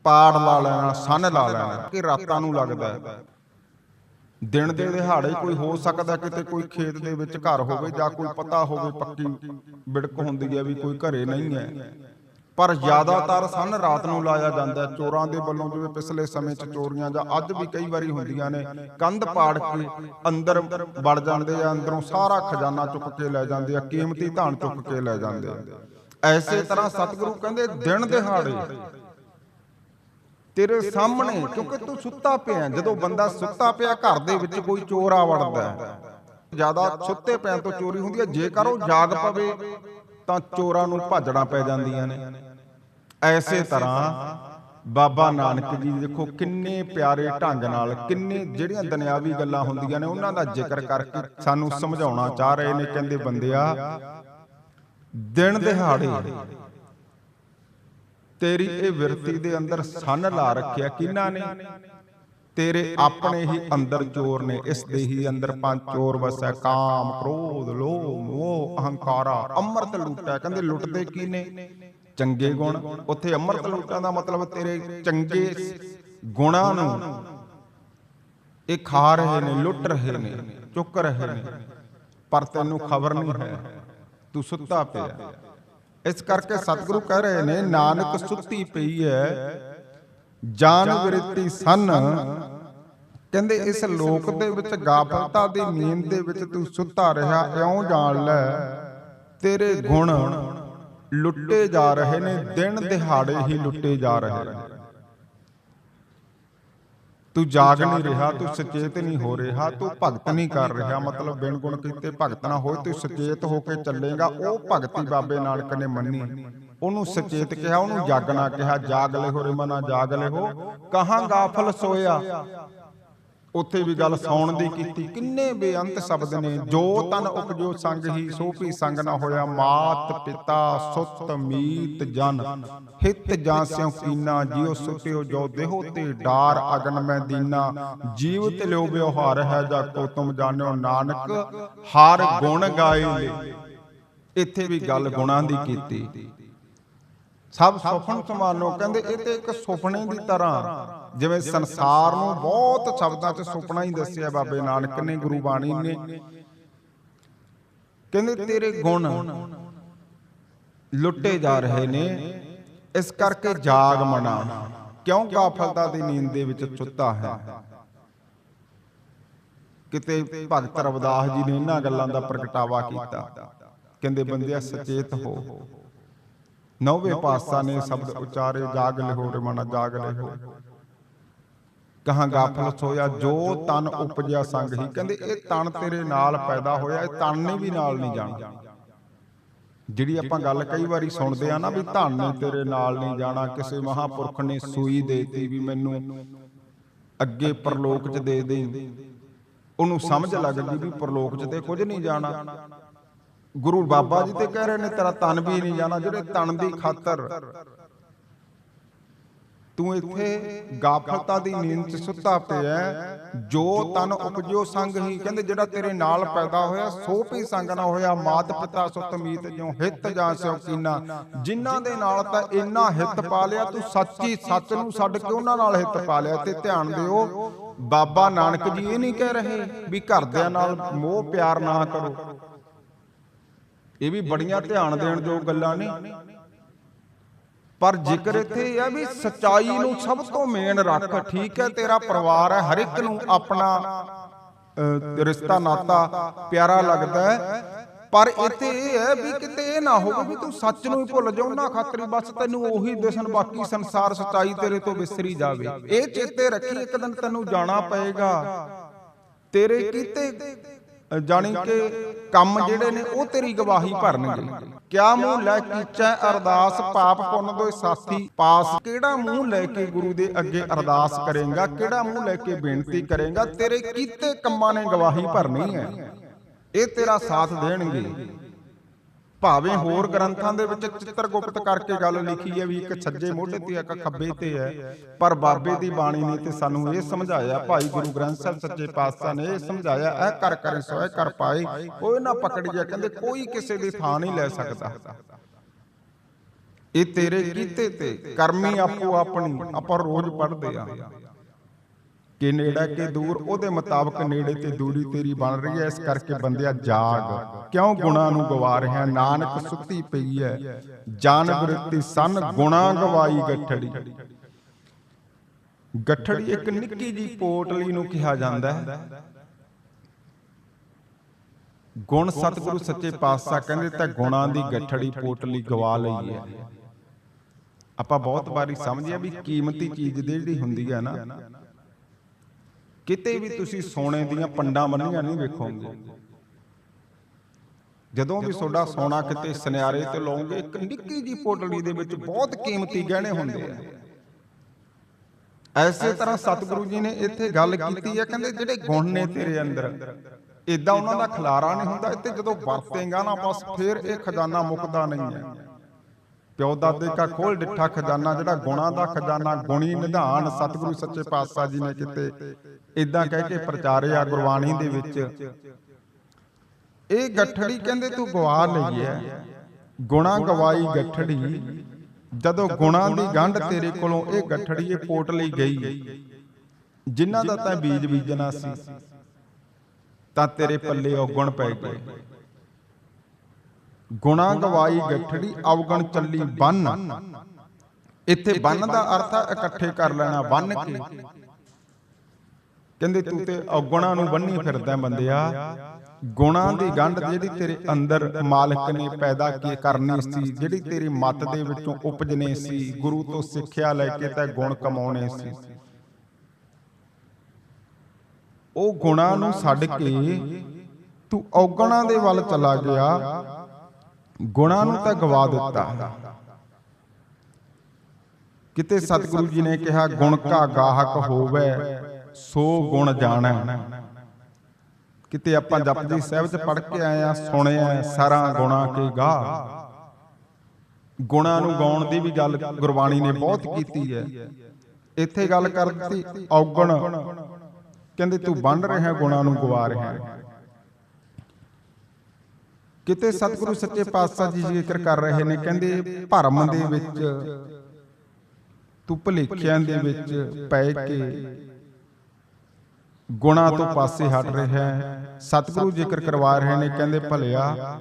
ਪਾੜ ਲਾ ਲੈਣਾ, ਸੰਨ ਲਾ ਲੈਣਾ, ਕਿ ਰਾਤਾਂ ਨੂੰ ਲੱਗਦਾ ਹੈ। ਦਿਨ ਦੇ ਦਿਹਾੜੇ ਕੋਈ ਹੋ ਸਕਦਾ ਕਿਤੇ ਕੋਈ ਖੇਤ ਦੇ ਵਿੱਚ ਘਰ ਹੋਵੇ ਜਾਂ ਕੋਈ ਪਤਾ ਹੋਵੇ, ਪੱਕੀ ਬਿੜਕ ਹੁੰਦੀ ਹੈ ਵੀ ਕੋਈ ਘਰੇ ਨਹੀਂ ਹੈ। ਪਰ ਜ਼ਿਆਦਾਤਰ ਸਨ ਰਾਤ ਨੂੰ ਲਾਇਆ ਜਾਂਦਾ ਹੈ। ਚੋਰਾਂ ਦੇ ਵੱਲੋਂ ਜਿਵੇਂ ਪਿਛਲੇ ਸਮੇਂ 'ਚ ਚੋਰੀਆਂ ਜਾਂ ਅੱਜ ਵੀ ਕਈ ਵਾਰੀ ਹੁੰਦੀਆਂ ਨੇ। ਕੰਧ ਪਾੜ ਕੇ ਅੰਦਰ ਵੜ ਜਾਂਦੇ ਆ ਅੰਦਰੋਂ ਸਾਰਾ ਖਜ਼ਾਨਾ ਚੁੱਕ ਕੇ ਲੈ ਜਾਂਦੇ ਆ ਕੀਮਤੀ ਧਨ ਚੁੱਕ ਕੇ ਲੈ ਜਾਂਦੇ ਆ। ਐਸੇ ਤਰ੍ਹਾਂ ਸਤਿਗੁਰੂ ਕਹਿੰਦੇ ਦਿਨ ਦਿਹਾੜੇ ਤੇਰੇ ਸਾਹਮਣੇ ਕਿਉਂਕਿ ਤੂੰ ਸੁੱਤਾ ਪਿਆ ਜਦੋਂ ਬੰਦਾ ਸੁੱਤਾ ਪਿਆ ਘਰ ਦੇ ਵਿੱਚ ਕੋਈ ਚੋਰ ਆ ਵੜਦਾ ਹੈ। ਜ਼ਿਆਦਾ ਸੁੱਤੇ ਪੈਣ ਤੋਂ ਚੋਰੀ ਹੁੰਦੀ ਹੈ। ਜੇਕਰ ਉਹ ਜਾਗ ਪਵੇ। ਤਾਂ ਚੋਰਾਂ ਨੂੰ ਭਾਜੜਾਂ ਪੈ ਜਾਂਦੀਆਂ ਨੇ। ਐਸੇ ਤਰ੍ਹਾਂ ਬਾਬਾ ਨਾਨਕ ਜੀ ਦੇਖੋ ਕਿੰਨੇ ਪਿਆਰੇ ਢੰਗ ਨਾਲ, ਕਿੰਨੇ ਜਿਹੜੀਆਂ ਦੁਨਿਆਵੀ ਗੱਲਾਂ ਹੁੰਦੀਆਂ ਨੇ, ਉਹਨਾਂ ਦਾ ਜ਼ਿਕਰ ਕਰਕੇ ਸਾਨੂੰ ਸਮਝਾਉਣਾ ਚਾਹ ਰਹੇ ਨੇ, ਕਹਿੰਦੇ ਬੰਦਿਆ ਦਿਨ ਦਿਹਾੜੇ ਤੇਰੀ ਇਹ ਵਿਰਤੀ ਦੇ ਅੰਦਰ ਸੰਨ ਲਾ ਰੱਖਿਆ ਕਿਹਨਾਂ ਨੇ? ਤੇਰੇ ਆਪਣੇ ਹੀ ਅੰਦਰ ਚੋਰ ਨੇ, ਇਸ ਦੇ ਹੀ ਅੰਦਰ ਪੰਜ ਚੋਰ ਵਸੈ, ਕਾਮ, ਕ੍ਰੋਧ, ਲੋਭ, ਮੋਹ, ਅਹੰਕਾਰਾ, ਅੰਮ੍ਰਿਤ ਲੁੱਟਿਆ ਕਹਿੰਦੇ, ਲੁੱਟਦੇ ਕੀ ਨੇ? ਚੰਗੇ ਗੁਣ। ਉੱਥੇ ਅੰਮ੍ਰਿਤ ਲੁੱਟਾਂ ਦਾ ਮਤਲਬ ਤੇਰੇ ਚੰਗੇ ਗੁਣਾਂ ਨੂੰ ਇਹ ਖਾ ਰਹੇ ਨੇ, ਲੁੱਟ ਰਹੇ ਨੇ, ਚੁੱਕ ਰਹੇ ਨੇ। ਪਰ ਤੈਨੂੰ ਖਬਰ ਨਹੀਂ ਹੈ, ਤੂੰ ਸੁੱਤਾ ਪਿਆ। ਇਸ ਕਰਕੇ ਸਤਿਗੁਰੂ ਕਹਿ ਰਹੇ ਨੇ, ਨਾਨਕ ਸੁੱਤੀ ਪਈ ਹੈ ਜਾਨ ਵਿਰਤੀ ਸੰਨ। ਕਹਿੰਦੇ ਇਸ ਲੋਕ ਦੇ ਵਿੱਚ ਗਾਫਲਤਾ ਦੀ ਨੀਂਦ ਦੇ ਵਿੱਚ ਤੂੰ ਸੁੱਤਾ ਰਿਹਾ ਇਉਂ ਜਾਣ ਲੈ। ਤੇਰੇ ਗੁਣ ਲੁੱਟੇ ਜਾ ਰਹੇ ਨੇ ਦਿਨ ਦਿਹਾੜੇ ਹੀ ਲੁੱਟੇ ਜਾ ਰਹੇ ਨੇ। ਤੂੰ ਜਾਗ ਨਹੀਂ ਰਿਹਾ ਤੂੰ ਸੁਚੇਤ ਨਹੀਂ ਹੋ ਰਿਹਾ ਤੂੰ ਭਗਤ ਨਹੀਂ ਕਰ ਰਿਹਾ ਮਤਲਬ ਬਿਨ ਗੁਣ ਕੀਤੇ ਭਗਤ ਨਾ ਹੋਏ ਤੂੰ ਸੁਚੇਤ ਹੋ ਕੇ ਚੱਲੇਗਾ ਉਹ ਭਗਤੀ ਬਾਬੇ ਨਾਨਕ ਨੇ ਮੰਨੀ। ਉਹਨੂੰ ਸਚੇਤ ਕਿਹਾ, ਉਹਨੂੰ ਜਾਗਣਾ ਕਿਹਾ, ਜਾਗ ਲੈ ਹੋ ਰੇ ਮਨਾ, ਜਾਗ ਲੈ ਹੋ। ਕਹਾਂ ਗਾਫਲ ਸੋਇਆ? ਉੱਥੇ ਵੀ ਗੱਲ ਸੌਣ ਦੀ ਕੀਤੀ। ਕਿੰਨੇ ਬੇਅੰਤ ਸ਼ਬਦ ਨੇ। ਜੋ ਤਨ ਉਪਜੋ ਸੰਗ ਹੀ, ਸੋ ਸੰਗ ਨਾ ਹੋਇਆ। ਮਾਤ ਪਿਤਾ ਸੁਤ ਮੀਤ ਜਨ। ਹਿਤ ਜਾਂ ਸਿਉ ਕੀਨਾ ਜਿਉ ਸੁਤਿਓ ਜੋ ਦੇਹੋ ਤੇ ਡਾਰ ਅਗਨ ਮੈਂ ਦੀਨਾ। ਜੀਵ ਤੇ ਲਿਓ ਵਿਵਹਾਰ ਹੈ ਜਾ ਕੋ ਤੁਮ ਜਾਣਿਓ ਨਾਨਕ, ਹਰ ਗੁਣ ਗਾਏ ਇੱਥੇ ਵੀ ਗੱਲ ਗੁਣਾਂ ਦੀ ਕੀਤੀ। ਸਭ ਸੁਪਨ ਸਮਾਨੋ, ਕਹਿੰਦੇ ਇਹ ਤੇ ਇੱਕ ਸੁਪਨੇ ਦੀ ਤਰ੍ਹਾਂ। ਜਿਵੇਂ ਸੰਸਾਰ ਨੂੰ ਬਹੁਤ ਸ਼ਬਦਾਂ 'ਚ ਸੁਪਨਾ ਹੀ ਦੱਸਿਆ ਬਾਬੇ ਨਾਨਕ ਨੇ, ਗੁਰੂ ਬਾਣੀ ਨੇ। ਕਹਿੰਦੇ ਤੇਰੇ ਗੁਣ ਲੁੱਟੇ ਜਾ ਰਹੇ ਨੇ, ਇਸ ਕਰਕੇ ਜਾਗ ਮਨਾ। ਕਿਉਂ ਗਾਫਲਤਾ ਦੀ ਨੀਂਦ ਦੇ ਵਿੱਚ ਚੁੱਤਾ ਹੈ? ਕਿਤੇ ਭਗਤ ਰਵਦਾਸ ਜੀ ਨੇ ਇਹਨਾਂ ਗੱਲਾਂ ਦਾ ਪ੍ਰਗਟਾਵਾ ਕੀਤਾ। ਕਹਿੰਦੇ ਬੰਦਿਆ, ਸੁਚੇਤ ਹੋ। ਨੌਵੇਂ ਪਾਤਸ਼ਾਹ ਨੇ ਸ਼ਬਦ ਉਚਾਰੇ ਜਾਗ ਲਿਹੋ ਰੇ ਮਨਾ ਜਾਗ ਲਿਹੋ। ਕਹਾਂ ਗਾਫਲ ਸੋਇਆ ਜੋ ਤਨ ਉਪਜਿਆ ਸੰਗ ਹੀ। ਕਹਿੰਦੇ ਇਹ ਤਨ ਤੇਰੇ ਨਾਲ ਪੈਦਾ ਹੋਇਆ ਇਹ ਤਨ ਨੇ ਵੀ ਨਾਲ ਨਹੀਂ ਜਾਣਾ। ਜਿਹੜੀ ਆਪਾਂ ਗੱਲ ਕਈ ਵਾਰੀ ਸੁਣਦੇ ਆ ਨਾ ਵੀ ਧਨ ਨੇ ਤੇਰੇ ਨਾਲ ਨਹੀਂ ਜਾਣਾ ਕਿਸੇ ਮਹਾਪੁਰਖ ਨੇ ਸੂਈ ਦੇਤੀ ਵੀ ਮੈਨੂੰ ਅੱਗੇ ਪਰਲੋਕ 'ਚ ਦੇ ਦੇ ਉਹਨੂੰ ਸਮਝ ਲੱਗ ਗਈ ਵੀ ਪਰਲੋਕ 'ਚ ਤੇ ਕੁਝ ਨਹੀਂ ਜਾਣਾ। ਗੁਰੂ ਬਾਬਾ ਜੀ ਤੇ ਕਹਿ ਰਹੇ ਨੇ, ਤੇਰਾ ਤਨ ਵੀ ਨਹੀਂ ਜਾਣਾ, ਜਿਹੜੇ ਤਨ ਦੀ ਖਾਤਰ ਤੂੰ ਇੱਥੇ ਗਾਫਲਤਾ ਦੀ ਨੀਂਦ 'ਚ ਸੁੱਤਾ ਪਿਆ ਜੋ ਤਨ ਉਪਜਿਓ ਸੰਗ ਹੀ, ਕਹਿੰਦੇ ਜਿਹੜਾ ਤੇਰੇ ਨਾਲ ਪੈਦਾ ਹੋਇਆ, ਸੋ ਵੀ ਸੰਗ ਨਾ ਹੋਇਆ ਮਾਤ ਪਿਤਾ ਸੁਤ ਮੀਤ ਜਿਉ ਹਿੱਤ ਜਾਂ ਸਿਉ ਜਿਨ੍ਹਾਂ ਦੇ ਨਾਲ ਤਾਂ ਇੰਨਾ ਹਿੱਤ ਪਾ ਲਿਆ, ਤੂੰ ਸੱਚੀ ਸੱਚ ਨੂੰ ਛੱਡ ਕੇ ਉਹਨਾਂ ਨਾਲ ਹਿੱਤ ਪਾ ਲਿਆ ਤੇ ਧਿਆਨ ਦਿਓ, ਬਾਬਾ ਨਾਨਕ ਜੀ ਇਹ ਨਹੀਂ ਕਹਿ ਰਹੇ ਵੀ ਘਰਦਿਆਂ ਨਾਲ ਮੋਹ ਪਿਆਰ ਨਾ ਕਰੋ। ਇਹ ਵੀ ਬੜੀਆਂ ਧਿਆਨ ਦੇਣ ਯੋਗ ਗੱਲਾਂ ਨੇ। ਪਰ ਜ਼ਿਕਰ ਇੱਥੇ ਇਹ ਵੀ ਸਚਾਈ ਨੂੰ ਸਭ ਤੋਂ ਮੇਨ ਰੱਖ ਠੀਕ ਹੈ ਤੇਰਾ ਪਰਿਵਾਰ ਹੈ ਹਰ ਇੱਕ ਨੂੰ ਆਪਣਾ ਰਿਸ਼ਤਾ ਨਾਤਾ ਪਿਆਰਾ ਲੱਗਦਾ ਹੈ। ਪਰ ਇੱਥੇ ਇਹ ਹੈ ਵੀ ਕਿਤੇ ਇਹ ਨਾ ਹੋਵੇ ਵੀ ਤੂੰ ਸੱਚ ਨੂੰ ਭੁੱਲ ਜਾ ਉਹਨਾਂ ਖਾਤਰ ਬਸ ਤੈਨੂੰ ਉਹੀ ਦਿਸਣ ਬਾਕੀ ਸੰਸਾਰ ਸਚਾਈ ਤੇਰੇ ਤੋਂ ਵਿਸਰੀ ਜਾਵੇ। ਇਹ ਚੇਤੇ ਰੱਖੀ ਇੱਕ ਦਿਨ ਤੈਨੂੰ ਜਾਣਾ ਪਏਗਾ। ਤੇਰੇ ਕੀਤੇ ਜਾਣੀ ਕਿ ਕੰਮ ਜਿਹੜੇ ਨੇ ਉਹ ਤੇਰੀ ਗਵਾਹੀ ਭਰਨਗੇ। ਕਿਆ ਮੂੰਹ ਲੈ ਕੀਚੈ ਅਰਦਾਸ ਪਾਪ ਪੁੰਨ ਦੋਇ ਸਾਥੀ ਪਾਸ। ਕਿਹੜਾ ਮੂੰਹ ਲੈ ਕੇ ਗੁਰੂ ਦੇ ਅੱਗੇ ਅਰਦਾਸ ਕਰੇਗਾ, ਕਿਹੜਾ ਮੂੰਹ ਲੈ ਕੇ ਬੇਨਤੀ ਕਰੇਗਾ, ਤੇਰੇ ਕੀਤੇ ਕੰਮਾਂ ਨੇ ਗਵਾਹੀ ਭਰਨੀ ਹੈ। ਇਹ ਤੇਰਾ ਸਾਥ ਦੇਣਗੇ। ਭਾਵੇਂ ਹੋਰ ਗ੍ਰੰਥਾਂ ਦੇ ਵਿੱਚ ਚਿੱਤਰਗੁਪਤ ਕਰਕੇ ਗੱਲ ਲਿਖੀ ਹੈ ਵੀ ਇੱਕ ਸੱਜੇ ਮੋਢੇ ਤੇ ਇੱਕ ਖੱਬੇ ਤੇ ਹੈ। ਪਰ ਬਾਬੇ ਦੀ ਬਾਣੀ ਨੇ ਤੇ ਸਾਨੂੰ ਇਹ ਸਮਝਾਇਆ ਭਾਈ ਗੁਰੂ ਗ੍ਰੰਥ ਸਾਹਿਬ ਸੱਚੇ ਪਾਤਸ਼ਾਹ ਨੇ ਇਹ ਸਮਝਾਇਆ ਇਹ ਕਰ ਕਰੇ ਸੋਏ ਕਰ ਪਾਏ ਉਹ ਨਾ ਪਕੜਿਆ ਕਹਿੰਦੇ ਕੋਈ ਕਿਸੇ ਦੀ ਥਾਂ ਨਹੀਂ ਲੈ ਸਕਦਾ। ਇਹ ਤੇਰੇ ਕੀਤੇ ਤੇ ਕਰਮੀ ਆਪੋ ਆਪਣੀ ਆਪਾਂ ਰੋਜ਼ ਪੜ੍ਹਦੇ ਆ। ਕਿ ਨੇੜਾ ਕੇ ਦੂਰ, ਉਹਦੇ ਮੁਤਾਬਕ ਨੇੜੇ ਤੇ ਦੂਰੀ ਤੇਰੀ ਬਣ ਰਹੀ ਹੈ, ਇਸ ਕਰਕੇ ਬੰਦਿਆ ਜਾਗ। ਕਿਉਂ ਗੁਣਾ ਨੂੰ ਗਵਾ ਰਿਹਾ ਨਾਨਕ ਸੁੱਤੀ ਪਈ ਹੈ ਜਾਨ ਬ੍ਰਿਤੀ ਸਨ ਗੁਣਾ ਗਵਾਈ ਗੱਠੜੀ। ਗੱਠੜੀ ਇੱਕ ਨਿੱਕੀ ਜੀ ਪੋਟਲੀ ਨੂੰ ਕਿਹਾ ਜਾਂਦਾ ਹੈ। ਗੁਣ ਸਤਿਗੁਰੂ ਸੱਚੇ ਪਾਤਸ਼ਾਹ ਕਹਿੰਦੇ ਤਾਂ ਗੁਣਾਂ ਦੀ ਗੱਠੜੀ ਪੋਟਲੀ ਗਵਾ ਲਈ ਹੈ। ਆਪਾਂ ਬਹੁਤ ਵਾਰੀ ਸਮਝਿਆ ਵੀ ਕੀਮਤੀ ਚੀਜ਼ ਦੀ ਜਿਹੜੀ ਹੁੰਦੀ ਹੈ ਨਾ ਕਿਤੇ ਵੀ ਤੁਸੀਂ ਸੋਨੇ ਦੀਆਂ ਪੰਡਾਂ ਬੰਨੀਆਂ ਨਹੀਂ ਵੇਖੋਗੇ। ਜਦੋਂ ਵੀ ਤੁਹਾਡਾ ਸੋਨਾ ਕਿਤੇ ਸੁਨਿਆਰੇ ਤੇ ਲਾਉਂਗੇ, ਇੱਕ ਨਿੱਕੀ ਜੀ ਪੋਟਲੀ ਦੇ ਵਿੱਚ ਬਹੁਤ ਕੀਮਤੀ ਗਹਿਣੇ ਹੁੰਦੇ ਆ। ਐਸੇ ਤਰ੍ਹਾਂ ਸਤਿਗੁਰੂ ਜੀ ਨੇ ਇੱਥੇ ਗੱਲ ਕੀਤੀ ਹੈ ਕਹਿੰਦੇ ਜਿਹੜੇ ਗੁਣ ਨੇ ਤੇਰੇ ਅੰਦਰ ਇਦਾਂ ਉਹਨਾਂ ਦਾ ਖਲਾਰਾ ਨਹੀਂ ਹੁੰਦਾ, ਇੱਥੇ ਜਦੋਂ ਵਰਤੇਗਾ ਨਾ ਬਸ, ਫਿਰ ਇਹ ਖਜ਼ਾਨਾ ਮੁੱਕਦਾ ਨਹੀਂ ਹੈ। ਪਿਓ ਦਾਦੇ ਕਾ ਖੋਲ ਡਿੱਠਾ ਖਜ਼ਾਨਾ ਜਿਹੜਾ ਗੁਣਾਂ ਦਾ ਖਜ਼ਾਨਾ, ਗੁਣੀ ਨਿਧਾਨ ਸਤਿਗੁਰੂ ਸੱਚੇ ਪਾਤਸ਼ਾਹ ਜੀ ਨੇ ਕਿਤੇ। ਇਦਾਂ ਕਹਿ ਕੇ ਪ੍ਰਚਾਰਿਆ ਗੁਰਬਾਣੀ ਦੇ ਵਿੱਚ। ਇਹ ਗੱਠੜੀ ਕਹਿੰਦੇ ਤੂੰ ਗਵਾ ਲਈ ਹੈ ਗੁਣਾ ਗਵਾਈ ਗੱਠੜੀ। ਜਦੋਂ ਗੁਣਾਂ ਦੀ ਗੰਢ ਤੇਰੇ ਕੋਲੋਂ ਇਹ ਗੱਠੜੀ ਇਹ ਪੋਟ ਲਈ ਗਈ, ਜਿਨ੍ਹਾਂ ਦਾ ਤਾਂ ਬੀਜ ਬੀਜਣਾ ਸੀ, ਤਾਂ ਤੇਰੇ ਪੱਲੇ ਔਗਣ ਪੈ ਗਏ। ਗੁਣਾ ਗਵਾਈ ਗੱਠੜੀ ਅਵਗਣ ਚੱਲੀ ਬੰਨ। ਇੱਥੇ ਬੰਨ ਦਾ ਅਰਥ ਹੈ ਇਕੱਠੇ ਕਰ ਲੈਣਾ ਬੰਨ ਕੇ। ਕਹਿੰਦੇ ਤੂੰ ਤੇ ਔਗਣਾ ਨੂੰ ਬੰਨੀ ਫਿਰਦਾ ਬੰਦਿਆ। ਗੁਣਾਂ ਦੀ ਗੰਢ ਜਿਹੜੀ ਤੇਰੇ ਅੰਦਰ ਮਾਲਕ ਨੇ ਪੈਦਾ ਕੀ ਕਰਨੀ ਸੀ ਜਿਹੜੀ ਤੇਰੀ ਮੱਤ ਦੇ ਵਿੱਚੋਂ ਉਪਜਨੇ ਸੀ ਗੁਰੂ ਤੋਂ ਸਿੱਖਿਆ ਲੈ ਕੇ ਤੇ ਗੁਣ ਕਮਾਉਣੇ ਸੀ। ਉਹ ਗੁਣਾਂ ਨੂੰ ਛੱਡ ਕੇ ਤੂੰ ਔਗਣਾ ਦੇ ਵੱਲ ਚਲਾ ਗਿਆ। ਗੁਣਾਂ ਨੂੰ ਤਾਂ ਗਵਾ ਦਿੱਤਾ। ਕਿਤੇ ਸਤਿਗੁਰੂ ਜੀ ਨੇ ਕਿਹਾ ਗੁਣ ਕਾ ਗਾਹਕ ਹੋਵੇ ਸੋ ਗੁਣ ਜਾਣੈ। ਕਿਤੇ ਆਪਾਂ ਜਪਜੀ ਸਾਹਿਬ ਚ ਪੜ੍ਹ ਕੇ ਆਏ ਆ ਸੁਣਿਆ ਸਾਰਾ ਗੁਣਾ ਕੇ ਗਾ ਗੁਣਾਂ ਨੂੰ ਗਾਉਣ ਦੀ ਵੀ ਗੱਲ ਗੁਰਬਾਣੀ ਨੇ ਬਹੁਤ ਕੀਤੀ ਹੈ। ਇੱਥੇ ਗੱਲ ਕਰ ਦਿੱਤੀ ਔਗਣ। ਕਹਿੰਦੇ ਤੂੰ ਬੰਨ ਰਿਹਾ ਗੁਣਾਂ ਨੂੰ ਗਵਾ ਰਿਹਾ ਕਿਤੇ ਸਤਿਗੁਰੂ ਸੱਚੇ ਪਾਤਸ਼ਾਹ ਜੀ ਜ਼ਿਕਰ ਕਰ ਰਹੇ ਨੇ, ਕਹਿੰਦੇ ਭਰਮ ਦੇ ਵਿੱਚ ਤੂੰ ਭਲੇਖਿਆਂ ਦੇ ਵਿੱਚ ਪੈ ਕੇ ਗੁਣਾ ਤੋਂ ਪਾਸੇ ਹਟ ਰਿਹਾ ਹੈ। ਸਤਿਗੁਰੂ ਜ਼ਿਕਰ ਕਰਵਾ ਰਹੇ ਨੇ, ਕਹਿੰਦੇ ਭਲਿਆ,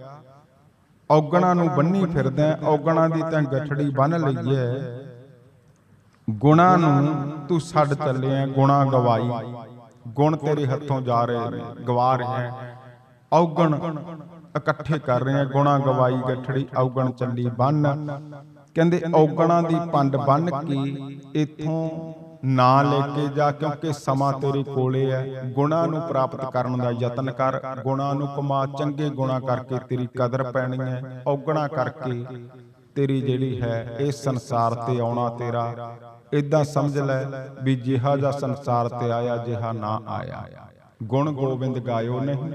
ਔਗਣਾ ਨੂੰ ਬੰਨੀ ਫਿਰਦਾ ਔਗਣਾ ਦੀ ਤਾਂ ਗੱਠੜੀ ਬੰਨ ਲਈ ਹੈ। ਗੁਣਾ ਨੂੰ ਤੂੰ ਛੱਡ ਚੱਲਿਆ ਗੁਣਾ ਗਵਾਈ, ਗੁਣ ਤੇਰੇ ਹੱਥੋਂ ਜਾ ਰਹੇ ਨੇ, ਗਵਾ ਰਿਹਾ ਔਗਣ ਇਕੱਠੇ ਕਰ ਰਹੇ ਆ ਗੁਣਾ ਗਵਾਈ ਗੱਠੜੀ ਔਗਣ ਚੱਲੀ ਬੰਨ। ਕਹਿੰਦੇ ਔਗਣਾਂ ਦੀ ਪੰਡ ਬੰਨ ਕੇ? ਇਥੋਂ ਨਾ ਲੈ ਕੇ ਜਾ, ਕਿਉਂਕਿ ਸਮਾਂ ਤੇਰੇ ਕੋਲੇ ਹੈ। ਗੁਣਾ ਨੂੰ ਪ੍ਰਾਪਤ ਕਰਨ ਦਾ ਯਤਨ ਕਰ। ਗੁਣਾ ਨੂੰ ਕਮਾ ਚੰਗੇ ਗੁਣਾ ਕਰਕੇ ਤੇਰੀ ਕਦਰ ਪੈਣੀ ਹੈ। ਔਗਣਾ ਕਰਕੇ ਤੇਰੀ ਜਿਹੜੀ ਹੈ ਇਸ ਸੰਸਾਰ ਤੇ ਆਉਣਾ ਤੇਰਾ। ਇਦਾਂ ਸਮਝ ਲੈ ਵੀ ਜਿਹਾ ਜਿਹਾ ਸੰਸਾਰ ਤੇ ਆਇਆ, ਜਿਹਾ ਨਾ ਆਇਆ। ਗੁਣ ਗੋਬਿੰਦ ਗਾਇਓ ਨਹੀਂ।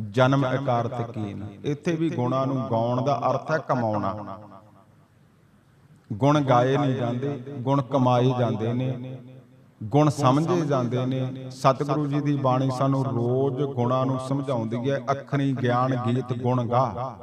ਜਨਮ ਇਕਾਰਤ ਕੀਨ। ਇੱਥੇ ਵੀ ਗੁਣਾਂ ਨੂੰ ਗਾਉਣ ਦਾ ਅਰਥ ਹੈ ਕਮਾਉਣਾ। ਗੁਣ ਗਾਏ ਨਹੀਂ ਜਾਂਦੇ, ਗੁਣ ਕਮਾਏ ਜਾਂਦੇ ਨੇ। ਗੁਣ ਸਮਝੇ ਜਾਂਦੇ ਨੇ। ਸਤਿਗੁਰੂ ਜੀ ਦੀ ਬਾਣੀ ਸਾਨੂੰ ਰੋਜ਼ ਗੁਣਾਂ ਨੂੰ ਸਮਝਾਉਂਦੀ ਹੈ ਅੱਖਣੀ ਗਿਆਨ ਗੀਤ ਗੁਣ ਗਾ।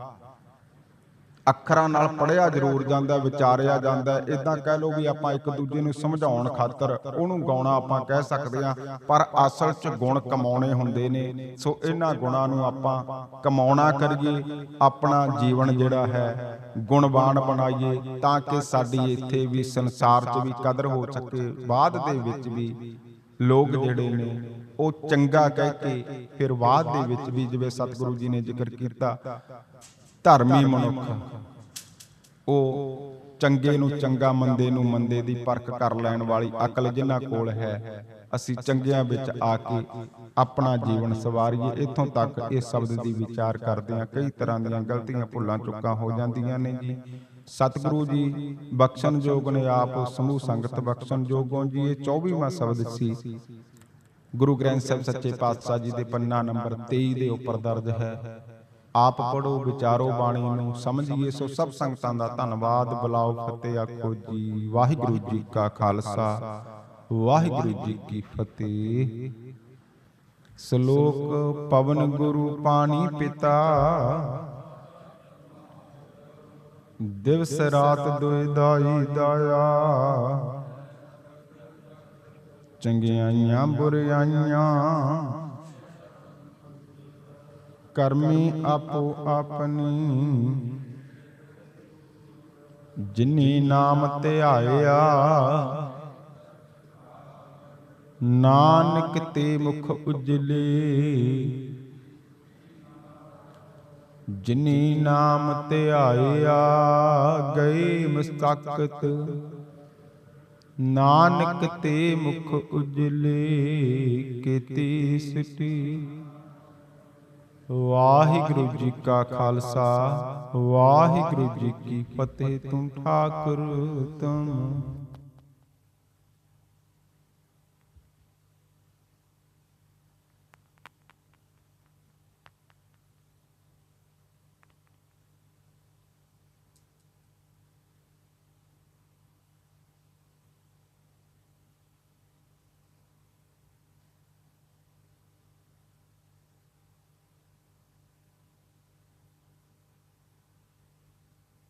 ਅੱਖਰਾਂ ਨਾਲ ਪੜਿਆ ਜ਼ਰੂਰ ਜਾਂਦਾ, ਵਿਚਾਰਿਆ ਜਾਂਦਾ ਇਦਾਂ ਕਹਿ ਲਓ ਵੀ ਆਪਾਂ ਇੱਕ ਦੂਜੇ ਨੂੰ ਸਮਝਾਉਣ ਖਾਤਰ ਉਹਨੂੰ ਗਾਉਣਾ ਆਪਾਂ ਕਹਿ ਸਕਦੇ ਹਾਂ, ਪਰ ਅਸਲ 'ਚ ਗੁਣ ਕਮਾਉਣੇ ਹੁੰਦੇ ਨੇ। ਸੋ ਇਹਨਾਂ ਗੁਣਾਂ ਨੂੰ ਆਪਾਂ ਕਮਾਉਣਾ ਕਰੀਏ, ਆਪਣਾ ਜੀਵਨ ਜਿਹੜਾ ਹੈ, ਗੁਣਵਾਨ ਬਣਾਈਏ, ਤਾਂ ਕਿ ਸਾਡੀ ਇੱਥੇ ਵੀ ਸੰਸਾਰ 'ਚ ਵੀ ਕਦਰ ਹੋ ਸਕੇ, ਬਾਅਦ ਦੇ ਵਿੱਚ ਵੀ ਲੋਕ ਜਿਹੜੇ ਨੇ, ਉਹ ਚੰਗਾ ਕਹਿ ਕੇ, ਫਿਰ ਬਾਅਦ ਦੇ ਵਿੱਚ ਵੀ ਜਿਵੇਂ ਸਤਿਗੁਰੂ ਜੀ ਨੇ ਜ਼ਿਕਰ ਕੀਤਾ ਧਰਮੀ ਮਨੁੱਖ। ਉਹ ਚੰਗੇ ਨੂੰ ਚੰਗਾ, ਮੰਦੇ ਨੂੰ ਮੰਦੇ ਦੀ ਪਰਖ ਕਰ ਲੈਣ ਵਾਲੀ ਅਕਲ ਜਿਨ੍ਹਾਂ ਕੋਲ ਹੈ, ਅਸੀਂ ਚੰਗਿਆਂ ਵਿੱਚ ਆ ਕੇ ਆਪਣਾ ਜੀਵਨ ਸਵਾਰੀਏ। ਇੱਥੋਂ ਤੱਕ ਇਸ ਸ਼ਬਦ ਦੀ ਵਿਚਾਰ ਕਰਦੇ ਹਾਂ। ਕਈ ਤਰ੍ਹਾਂ ਦੀਆਂ ਗਲਤੀਆਂ ਭੁੱਲਾਂ ਚੁੱਕਾਂ ਹੋ ਜਾਂਦੀਆਂ ਨੇ ਜੀ। ਸਤਿਗੁਰੂ ਜੀ ਬਖਸ਼ਣਯੋਗ ਨੇ ਆਪ, ਸਮੂਹ ਸੰਗਤ ਬਖਸ਼ਣ ਜੀ। ਇਹ 24ਵਾਂ ਸ਼ਬਦ ਸੀ। ਗੁਰੂ ਗ੍ਰੰਥ ਸਾਹਿਬ ਸੱਚੇ ਪਾਤਸ਼ਾਹ ਜੀ ਦੇ ਪੰਨਾ ਨੰਬਰ 23 ਦੇ ਉੱਪਰ ਦਰਜ ਹੈ। ਆਪ ਪੜੋ ਵਿਚਾਰੋ ਬਾਣੀ ਨੂੰ ਸਮਝੀਏ, ਸੋ ਸਭ ਸੰਗਤਾਂ ਦਾ ਧੰਨਵਾਦ। ਬੁਲਾਓ ਫਤਿਹ, ਆਖੋ ਜੀ। ਵਾਹਿਗੁਰੂ ਜੀ ਕਾ ਖਾਲਸਾ। ਵਾਹਿਗੁਰੂ ਜੀ ਕੀ ਫਤਿਹ। ਸ਼ਲੋਕ ਪਵਨ ਗੁਰੂ ਪਾਣੀ ਪਿਤਾ। ਦਿਵਸ ਰਾਤ ਦੁਇ ਦਾਈ ਦਾਇਆ। ਚੰਗਿਆਈਆਂ ਬੁਰਿਆਈਆਂ ਕਰਮੀ ਆਪੋ ਆਪਣੀ। ਜਿਨੀ ਨਾਮ ਧਿਆਇਆ, ਨਾਨਕ ਤੇ ਮੁਖ ਉਜਲੇ। ਜਿਨੀ ਨਾਮ ਧਿਆਇਆ, ਗਏ ਮਸਤਕਤ, ਨਾਨਕ ਤੇ ਮੁਖ ਉਜਲੇ। ਕੀਤੀ ਸਿਟੀ ਵਾਹਿਗੁਰੂ ਜੀ ਕਾ ਖਾਲਸਾ ਵਾਹਿਗੁਰੂ ਜੀ ਕੀ ਫਤਿਹ। ਤੂੰ ਠਾਕੁਰ ਤਮ